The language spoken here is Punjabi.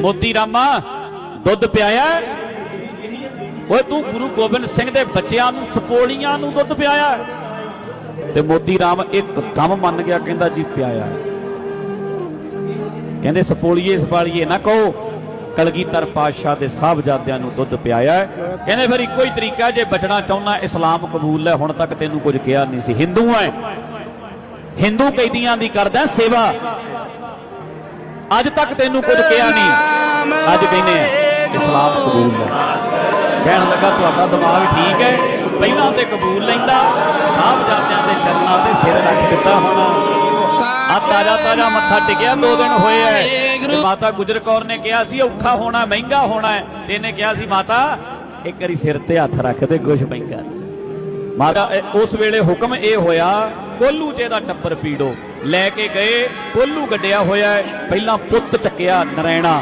ਮੋਤੀ ਰਾਮਾ, ਦੁੱਧ ਪਿਆਇਆ? ਓਏ, ਤੂੰ ਗੁਰੂ ਗੋਬਿੰਦ ਸਿੰਘ ਦੇ ਬੱਚਿਆਂ ਨੂੰ, ਸਪੋਲੀਆਂ ਨੂੰ ਦੁੱਧ ਪਿਆਇਆ? ਤੇ ਮੋਤੀ ਰਾਮ ਇੱਕਦਮ ਮੰਨ ਗਿਆ, ਕਹਿੰਦਾ ਜੀ, ਪਿਆਇਆ। ਕਹਿੰਦੇ, ਸਪੋਲੀਏ, ਸਪਾਲੀਏ ਨਾ ਕਹੋ, ਕਲਗੀਧਰ ਪਾਤਸ਼ਾਹ ਦੇ ਸਾਹਿਬਜ਼ਾਦਿਆਂ ਨੂੰ ਦੁੱਧ ਪਿਆਇਆ। ਕਹਿੰਦੇ, ਫਿਰ ਇੱਕੋ ਹੀ ਤਰੀਕਾ ਜੇ ਬਚਣਾ ਚਾਹੁੰਦਾ ਇਸਲਾਮ ਕਬੂਲ ਲੈ, ਹੁਣ ਤੱਕ ਤੈਨੂੰ ਕੁਝ ਕਿਹਾ ਨਹੀਂ ਸੀ। ਹਿੰਦੂ ਹੈ ਹਿੰਦੂ ਕੈਦੀਆਂ ਦੀ ਕਰਦਾ ਸੇਵਾ। ਅੱਜ ਤੱਕ ਤੈਨੂੰ ਕੁਝ ਕਿਹਾ ਨਹੀਂ। ਅੱਜ ਕਹਿੰਦੇ ਆ, ਇਸਲਾਮ ਕਬੂਲ ਲੈ ਕਹਿਣ ਲੱਗਾ ਤੁਹਾਡਾ ਦਿਮਾਗ ਠੀਕ ਹੈ? ਪਹਿਲਾਂ ਤੇ ਕਬੂਲ ਲੈਂਦਾ ਸਾਹਿਬਜ਼ਾਦਿਆਂ ਦੇ ਚਰਨਾਂ ਤੇ ਸਿਰ ਰੱਖ ਦਿੱਤਾ ਹੁਣ। ਆ ਤਾਜਾ ਤਾਜਾ ਮੱਥਾ ਟਿਕਿਆ ਦੋ ਦਿਨ ਹੋਏ ਐ ਮਾਤਾ ਗੁਜਰ ਕੌਰ ਨੇ ਕਿਹਾ ਸੀ ਔਖਾ ਹੋਣਾ ਮਹਿੰਗਾ ਹੋਣਾ ਹੈ। ਇਹਨੇ ਕਿਹਾ ਸੀ ਮਾਤਾ ਇੱਕ ਵਾਰੀ ਸਿਰ ਤੇ ਹੱਥ ਰੱਖ ਤੇ ਕੁਝ ਮਹਿੰਗਾ ਮਾਤਾ ਉਸ ਵੇਲੇ ਹੁਕਮ ਇਹ ਹੋਇਆ ਕੋਲੂ ਚ ਇਹਦਾ ਟੱਪਰ ਪੀੜੋ। ਲੈ ਕੇ ਗਏ ਕੋਲੂ ਗੱਡਿਆ ਹੋਇਆ ਪਹਿਲਾਂ ਪੁੱਤ ਚੱਕਿਆ ਨਰੈਣਾ।